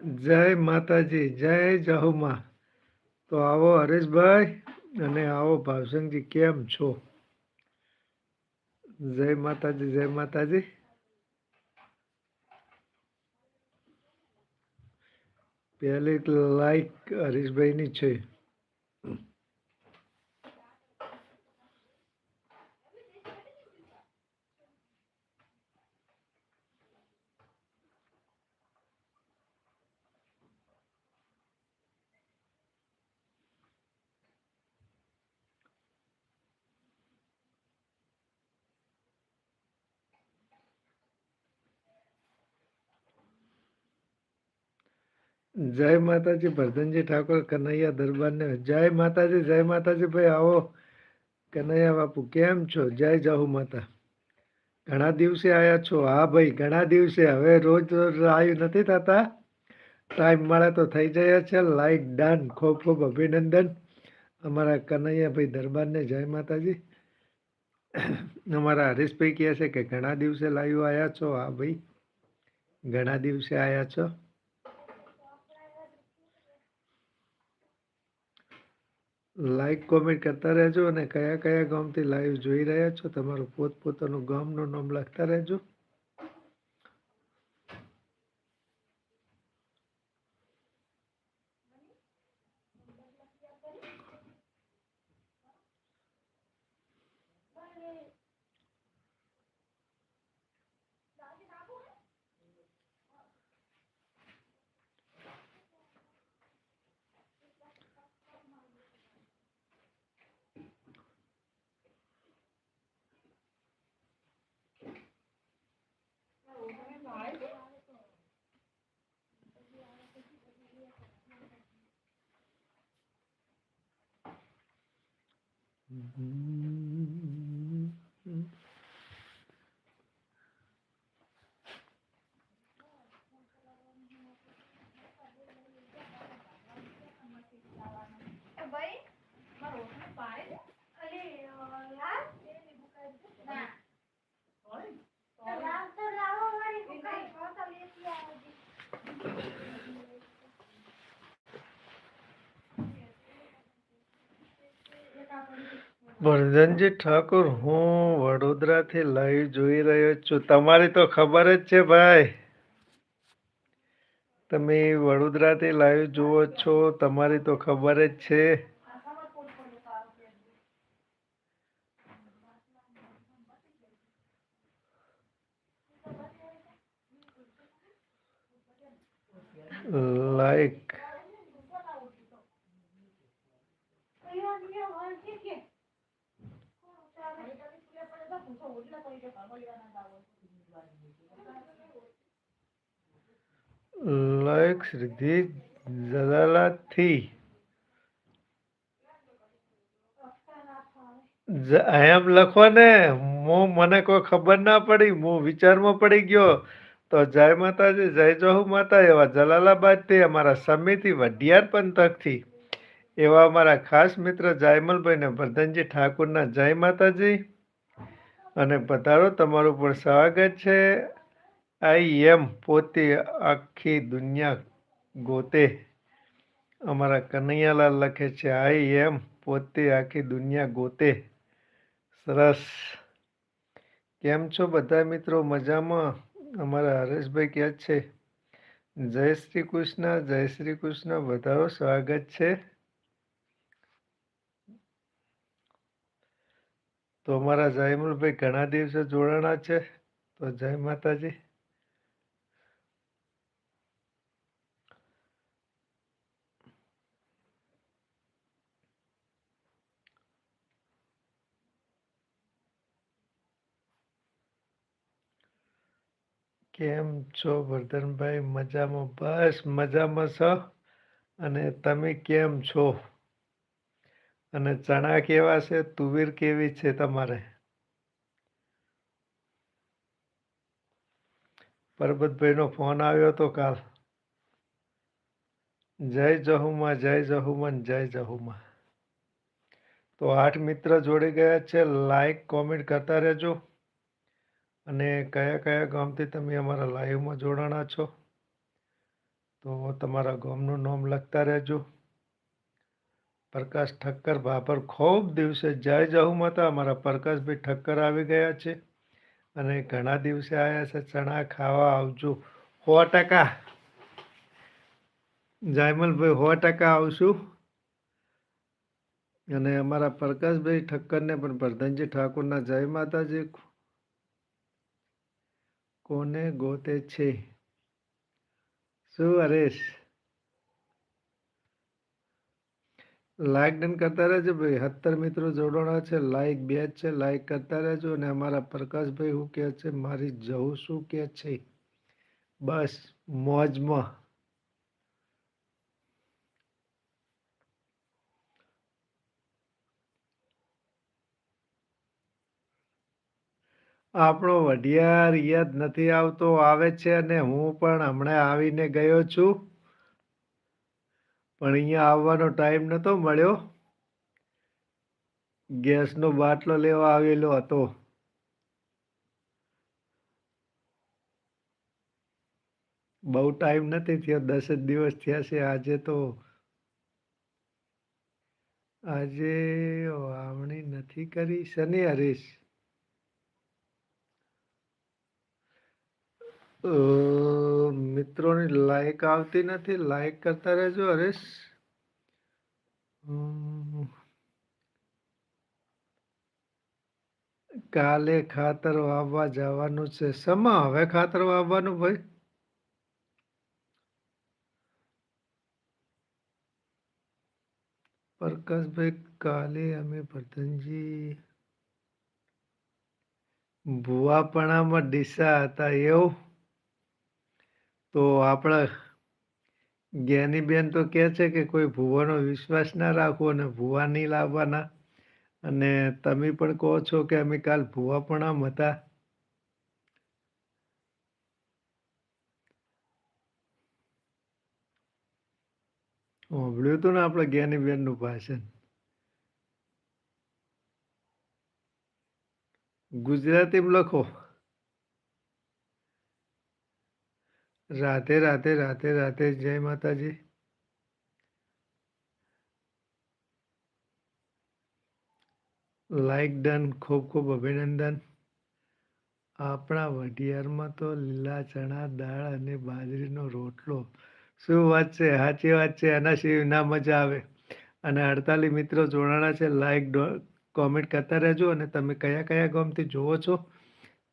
જય માતાજી, જય જહુમાં તો આવો હરેશભાઈ અને આવો ભાવસંગજી, કેમ છો? જય માતાજી જય માતાજી. પહેલી લાઈક હરીશભાઈની છે. જય માતાજી ભરધનજી ઠાકોર, કનૈયા દરબારને જય માતાજી જય માતાજી ભાઈ, આવો કનૈયા બાપુ, કેમ છો? જય જાહુ માતા. ઘણા દિવસે આવ્યા છો? હા ભાઈ, ઘણા દિવસે. હવે રોજ રોજ આવ્યું નથી થતા. ટાઈમ મળે તો થઈ જાય છે. લાઈક ડન ખૂબ ખૂબ અભિનંદન. અમારા કનૈયા ભાઈ દરબારને જય માતાજી. અમારા હરીશભાઈ કહે છે કે ઘણા દિવસે લાઈવ આવ્યા છો? હા ભાઈ, ઘણા દિવસે આવ્યા છો? લાઈક કોમેન્ટ કરતા રહેજો અને કયા કયા ગામથી લાઈવ જોઈ રહ્યા છો? તમારું પોતપોતાનું ગામનું નામ લખતા રહેજો. ભાઈ મારો ઓછો પાડે અલે યાર ના તો લાવ તો લાવો મારી કુકાઈ ફોટો લેતી આવજો વર્ધનજી ઠાકોર, હું વડોદરાથી લાઈવ જોઈ રહ્યો છું. તમારી તો ખબર જ છે ભાઈ. તમે વડોદરાથી લાઈવ જુઓ છો, તમારી તો ખબર જ છે. લાઈક અહીંયા અહીંયા વાળ છે કે ચાલે કદી ફૂલે પડે તો પૂછો ઓટલા કોઈ કે ભાગો લેવાના દાવો લાઈક સિદ્ધિ જલાલાથી એમ લખો ને હું મને કોઈ ખબર ના પડી હું વિચારમાં પડી ગયો તો જય માતાજી જય જહુ માતા એવા જલાલાબાદથી અમારા સમિતિ વઢિયાર પંથકથી એવા અમારા ખાસ મિત્ર જાયમલભાઈ ને વર્ધનજી ઠાકુરના જય માતાજી અને પધારો તમારું પણ સ્વાગત છે. આઈ એમ પોતે આખી દુનિયા ગોતે. અમારા કનૈયાલાલ લખે છે આઈ એમ પોતે આખી દુનિયા ગોતે. સરસ. કેમ છો બધા મિત્રો? મજામાં? અમારા હરેશભાઈ ક્યાં છે? જય શ્રી કૃષ્ણ, જય શ્રી કૃષ્ણ. વધારો સ્વાગત છે. તો અમારા જયમલભાઈ ઘણા દિવસે જોડાણા છે. તો જય માતાજી. કેમ છો વર્ધનભાઈ? મજામાં? બસ મજામાં છો અને તમે કેમ છો? અને ચણા કેવા છે? તુવેર કેવી છે તમારે? પરબતભાઈનો ફોન આવ્યો હતો કાલ. જય જહુમાં જય જહુમાં જય જહુમાં. તો આઠ મિત્ર જોડી ગયા છે. લાઈક કોમેન્ટ કરતા રહેજો. અને કયા કયા ગામથી તમે અમારા લાઈવમાં જોડાણા છો? તો તમારા ગામનું નામ લખતા રહેજો. પ્રકાશ ઠક્કર ભાભર ખૂબ દિવસે જય જહુમતા અમારા પ્રકાશભાઈ ઠક્કર આવી ગયા છે અને ઘણા દિવસે આવ્યા છે. ચણા ખાવા આવજો. સો ટકા. જાયમલભાઈ, સો ટકા આવશું. અને અમારા પ્રકાશભાઈ ઠક્કરને પણ પ્રધાનજી ઠાકોરના જય માતાજી. કોને ગોતે છે? શું હરેશ? લાઈક ડન કરતા રહેજો ભાઈ. સત્તર મિત્રો જોડાણા છે. લાઈક બે છે. લાઈક કરતા રહેજો અને અમારા પ્રકાશભાઈ શું કહે છે? મારી જવું શું કહે છે? બસ મોજમાં. આપણો વઢિયાર યાદ નથી આવતો. આવે છે અને હું પણ હમણાં આવીને ગયો છું. પણ અહીંયા આવવાનો ટાઈમ નહોતો મળ્યો. ગેસનો બાટલો લેવા આવેલો હતો. બહુ ટાઈમ નથી થયો, દસ જ દિવસ થયા છે. આજે તો આજે વાવણી નથી કરી. શનિ હરીશ. મિત્રોની લાઈક આવતી નથી. લાઈક કરતા રહેજો, હરેશ. કાલે ખાતર વાવવા જવાનું છે. સમા હવે ખાતર વાવવાનું ભાઈ? પ્રકાશભાઈ, કાલે અમે પ્રધાનજી ભુવાપણામાં ડીસા હતા. એવું? તો આપણા જ્ઞાનીબેન તો કહે છે કે કોઈ ભુવાનો વિશ્વાસ ના રાખવો અને ભુવા નહીં લાવવાના. અને તમે પણ કહો છો કે અમે કાલ ભુવા પણ આમ હતા. સાંભળ્યું હતું ને આપણે જ્ઞાનીબેનનું ભાષણ? ગુજરાતીમાં લખો. રાધે રાધે રાધે રાધે, જય માતાજી. લાઈક ડન ખૂબ ખૂબ અભિનંદન. આપણા વઢિયારમાં તો લીલા ચણા, દાળ અને બાજરીનો રોટલો. શું વાત છે? સાચી વાત છે. એના સિવાય ના મજા આવે. અને અડતાલીસ મિત્રો જોડાણા છે. લાઈક કોમેન્ટ કરતા રહેજો અને તમે કયા કયા ગામથી જુઓ છો?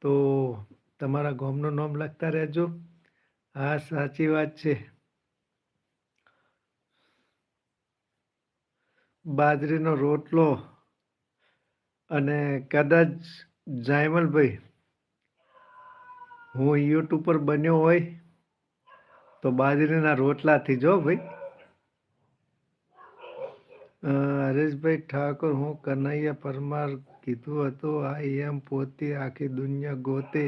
તો તમારા ગામનું નામ લખતા રહેજો. હા, સાચી વાત છે. બાજરીનો રોટલો અને કદાચ જાયમલભાઈ, હું યુટ્યુબ પર બન્યો હોય તો બાજરીના રોટલાથી જો ભાઈ. હરેશભાઈ ઠાકોર, હું કનૈયા પરમાર કીધું હતું, આ એમ પોતે આખી દુનિયા ગોતે,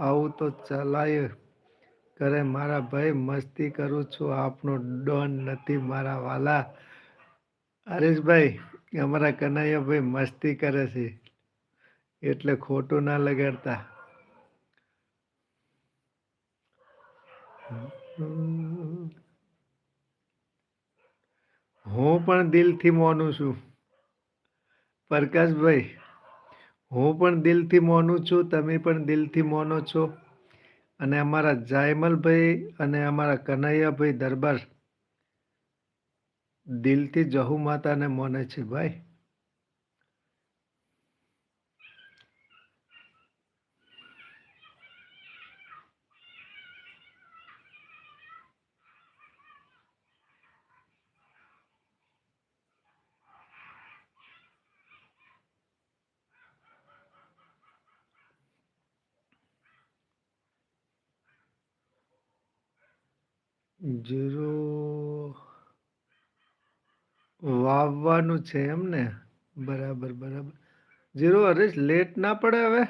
આવું તો ચલાય કરે, મારા ભાઈ, મસ્તી કરું છું. આપનો ડોન નથી મારા વાલા. હરેશભાઈ, અમારા કનૈયાભાઈ મસ્તી કરે છે. એટલે ખોટું ના લગાડતા. હું પણ દિલથી મોનું છું. પ્રકાશભાઈ, હું પણ દિલથી મોનું છું. તમે પણ દિલથી મોનો છો. અને અમારા જાયમલભાઈ અને અમારા કનૈયાભાઈ દરબાર દિલથી જહુ માતાને માને છે ભાઈ. જીરો વાવવાનું છે એમ ને બરાબર બરાબર. જીરો હરીશ લેટ ના પડે હવે.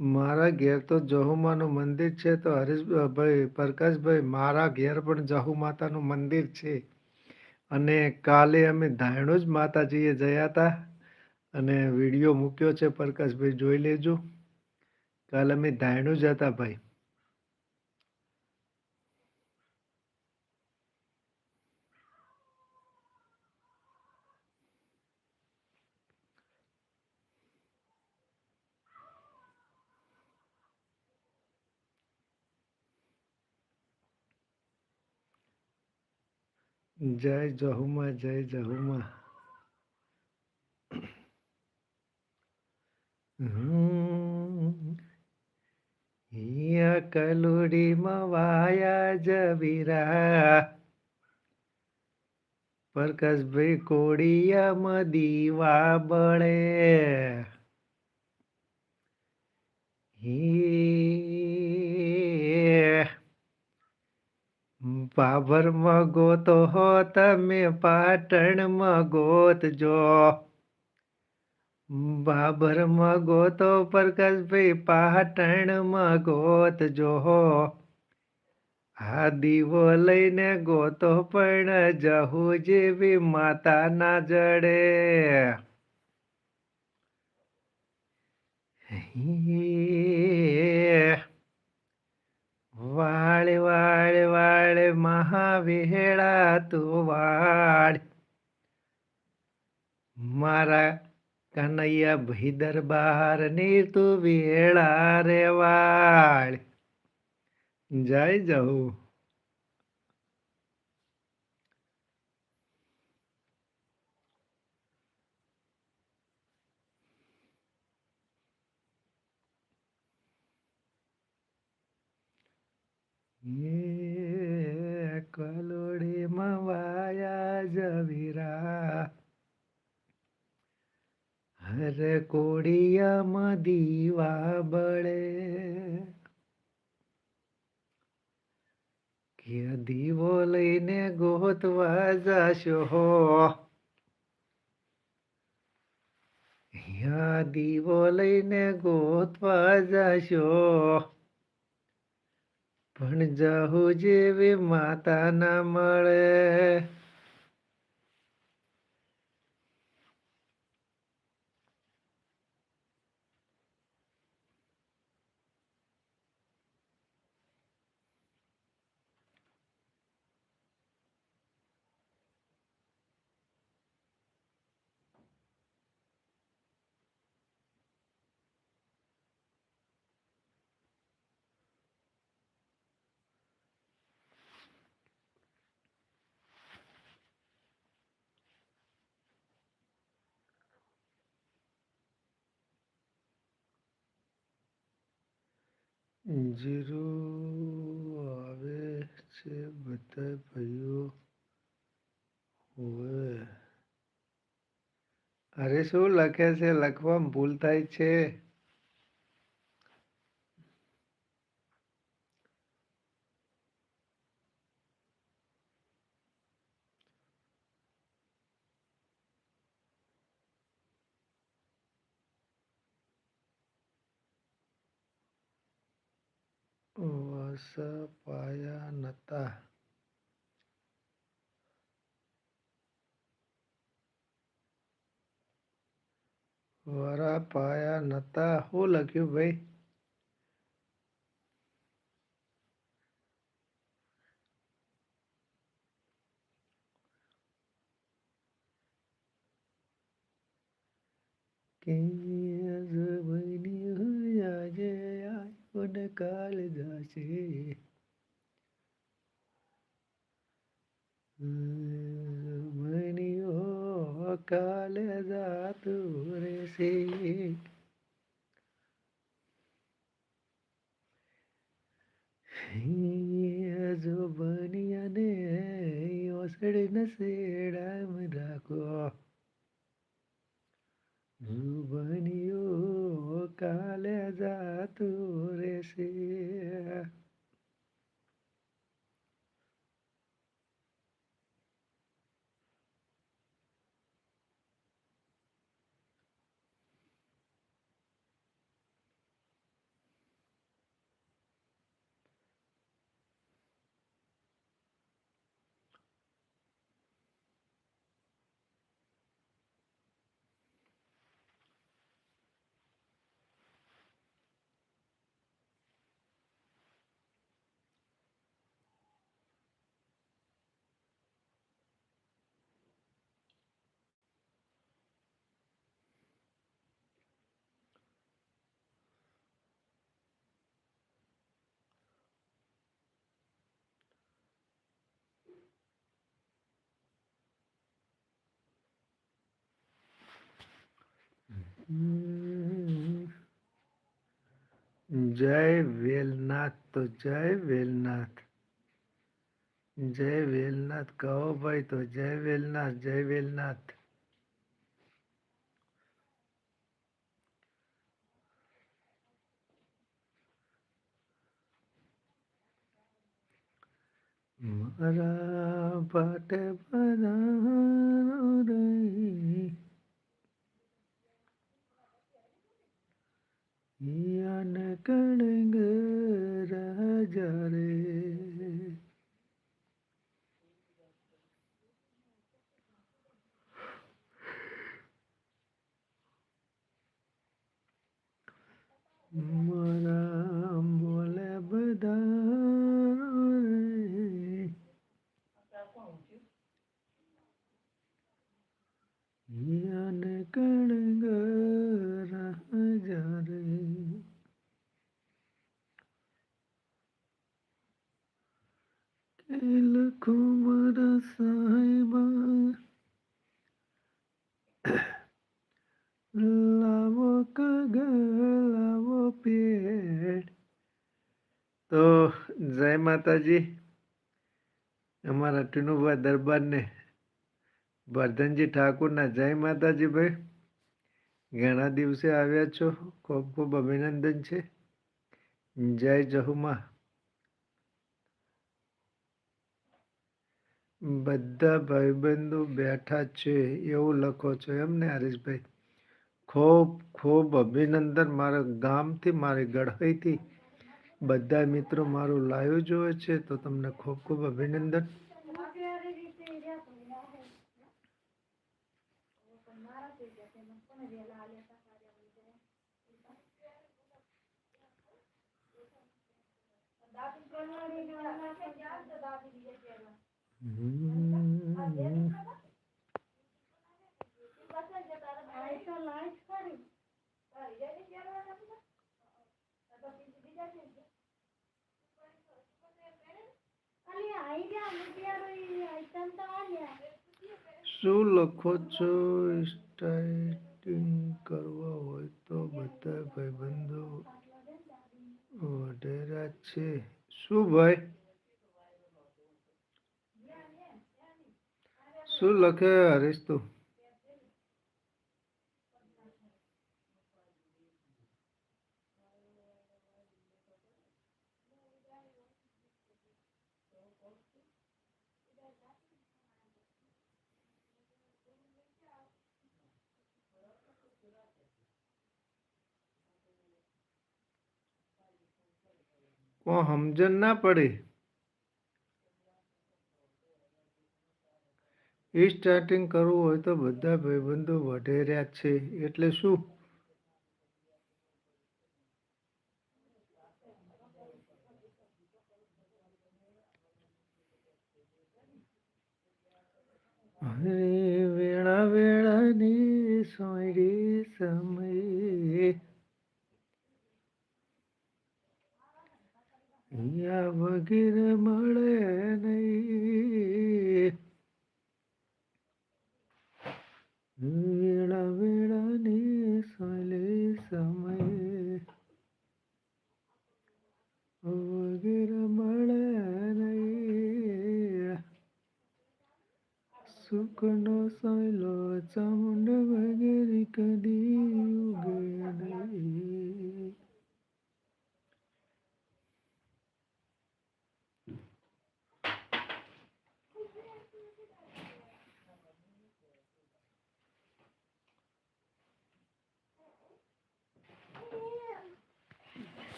મારા ઘેર તો જહુમાનું મંદિર છે તો હરીશભાઈ, પ્રકાશભાઈ, મારા ઘેર પણ જહુ માતાનું મંદિર છે. અને કાલે અમે ધાયણું જ માતાજીએ જયા હતા અને વીડિયો મૂક્યો છે પ્રકાશભાઈ, જોઈ લેજો. કાલ અમે ધાયણું જ હતા ભાઈ જય જહુમા જય જહુમાં હમ. કલુડીમાં જવીરા પ્રકાશભાઈ કોડિયામાં દીવા બળે હે બાબરમાં ગોતો હો તમે પાટણમાં ગોતજો બાબરમાં ગોતો પ્રકાશભાઈ પાટણમાં ગોતજો આ દીવો લઈને ગોતો પણ જહુ જેવી માતા ના જડે. વાળ વાળ વાળ, મહાવેળા તું વાળ મારા કનૈયા ભાઈ દરબારની તું વેળા રે વાળ જય જહુ કલોડી માં વાયા જવીરા હરે કોડિયામાં દીવા બળે કે દીવો લઈને ગોતવા જાશો યા દીવો લઈને ગોતવા જાશો પણ જાહુ જેવી માતા ના મળે જીરું આવે છે બધા ભાઈઓ. હોય અરે શું લખે છે? લખવામાં ભૂલ થાય છે. પાયા નતા વરા પાયા નતા શું લખ્યું ભાઈ કે આજ આવ્યો ને કાલ જાશે બન્યો કાલે જાતું રહેશે જો બનિયાને ઓસડે નસેડામ રાખો બન્યો કાલે જય વેલનાથ તો જય વેલનાથ. જય વેલનાથ. કહો ભાઈ તો જય વેલનાથ જય વેલનાથ. મારા પાટે પધારો રે યાન કણગ રાજા રે મારા બોલે બધા રે યાન કણગ રાજા રે કે લખો મારા સાહેબા લાવો કાગળ લાવો પેડ તો જય માતાજી. અમારા ટીનુભા દરબારને વર્ધનજી ઠાકુરના જય માતાજી ભાઈ. ઘણા દિવસે આવ્યા છો. ખૂબ ખૂબ અભિનંદન છે. જય જહુમા. બધા ભાઈબંધો બેઠા છે એવું લખો છો એમ ને હરીશભાઈ. ખૂબ ખૂબ અભિનંદન. મારા ગામથી મારી ગઢઈથી બધા મિત્રો મારું લાઈવ જોવે છે તો તમને ખૂબ ખૂબ અભિનંદન. Thank રીતે શું લખો છો? સ્ટાઇટિંગ કરવા હોય તો બધા ભાઈબંધો વઢેરા છે. શું ભાઈ? શું લખે હરીશ તું? કોઈ સમજણ ના પડે. એ સ્ટાર્ટિંગ કરવું હોય તો બધા ભાઈબંધો વઢેર્યા છે. એટલે શું? વેળા વેળાની સોયરી સમયે અહીંયા વગેર મળે નહીં. વેળા વેળાની સોલે સમય વગેર મળે નહીં. સુખનો સોયલો ચામુંડ વગેરે કદી ઉગે નહીં.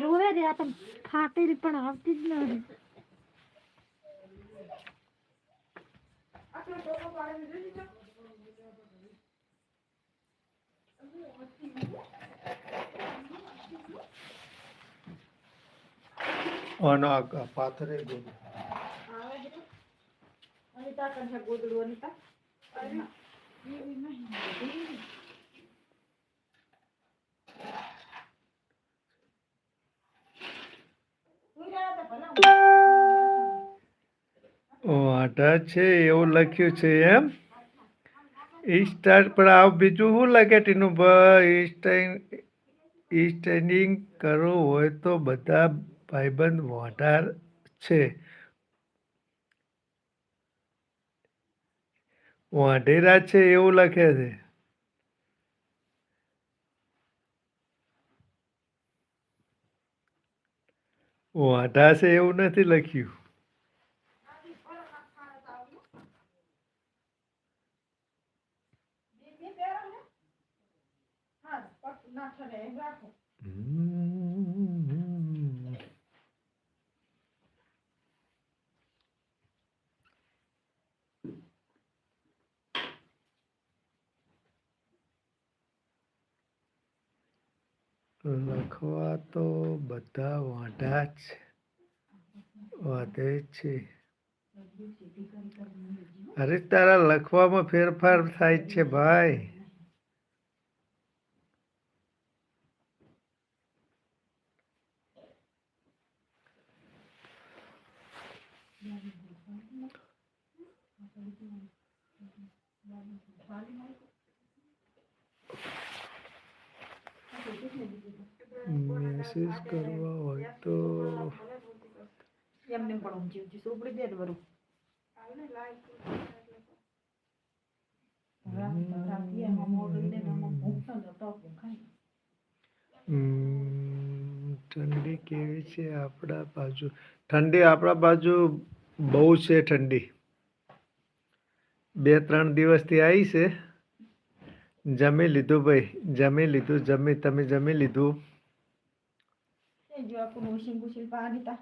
રોવે રે આ તો ફાટેલી પણ આવતી જ નથી આનો આ પાથરે ગયો અનિતા કંઠે ગોદડું અનિતા વાંઢા છે, એવું લખ્યું છે એમ? ઈસ્ટાર પર આવ બીજું શું લાગે ટીનુભાઈ ઈ સ્ટેન્ડિંગ કરવું હોય તો બધા ભાઈબંધ વાંઢા છે. વાંઢેરા છે, એવું લખે છે. વાંઢા છે એવું નથી લખ્યું હમ. લખવા તો બધા વાંઢા જ વાંધે છે. અરે તારા લખવામાં ફેરફાર થાય છે ભાઈ. મેસેજ કરવા હોય તો એમને પણ ઊંચી ઊંચી સોપડી દે ને બરું ઠંડી કેવી છે આપણા બાજુ? ઠંડી આપણા બાજુ બહુ છે ઠંડી. બે ત્રણ દિવસથી આવી છે. જમી લીધું ભાઈ જમી લીધું જમી તમે જમી લીધું? જો આપણું ઉશી ગુશી પાડી તા